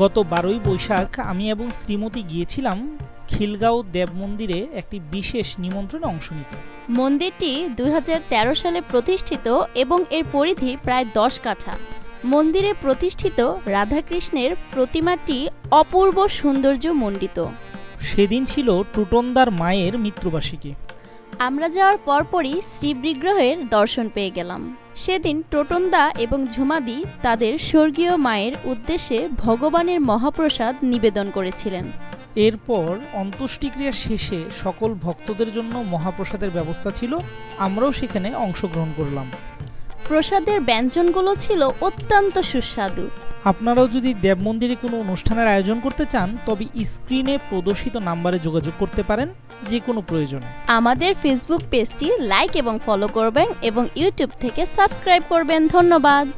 গত বারোই বৈশাখ আমি এবং শ্রীমতী গিয়েছিলাম খিলগাঁও দেব মন্দিরে একটি বিশেষ নিমন্ত্রণে অংশ নিতে। মন্দিরটি দুই হাজার তেরো সালে প্রতিষ্ঠিত এবং এর পরিধি প্রায় দশ কাঠা। মন্দিরে প্রতিষ্ঠিত রাধাকৃষ্ণের প্রতিমাটি অপূর্ব সৌন্দর্য মণ্ডিত সেদিন ছিল টুটনদার মায়ের মৃত্যুবার্ষিকী আমরা যাওয়ার পরপরই শ্রীবিগ্রহের দর্শন পেয়ে গেলাম। সেদিন টোটনদা এবং ঝুমাদি তাদের স্বর্গীয় মায়ের উদ্দেশ্যে ভগবানের মহাপ্রসাদ নিবেদন করেছিলেন। এরপর অন্ত্যেষ্টিক্রিয়া শেষে সকল ভক্তদের জন্য মহাপ্রসাদের ব্যবস্থা ছিল। আমরাও সেখানে অংশগ্রহণ করলাম। প্রসাদের ব্যঞ্জনগুলো ছিল অত্যন্ত সুস্বাদু। আপনারাও যদি দেব মন্দিরে কোনো অনুষ্ঠানের আয়োজন করতে চান, তবে স্ক্রিনে প্রদর্শিত নাম্বারে যোগাযোগ করতে পারেন, যে কোনো প্রয়োজনে। আমাদের ফেসবুক পেজটি লাইক এবং ফলো করবেন এবং ইউটিউব থেকে সাবস্ক্রাইব করবেন। ধন্যবাদ।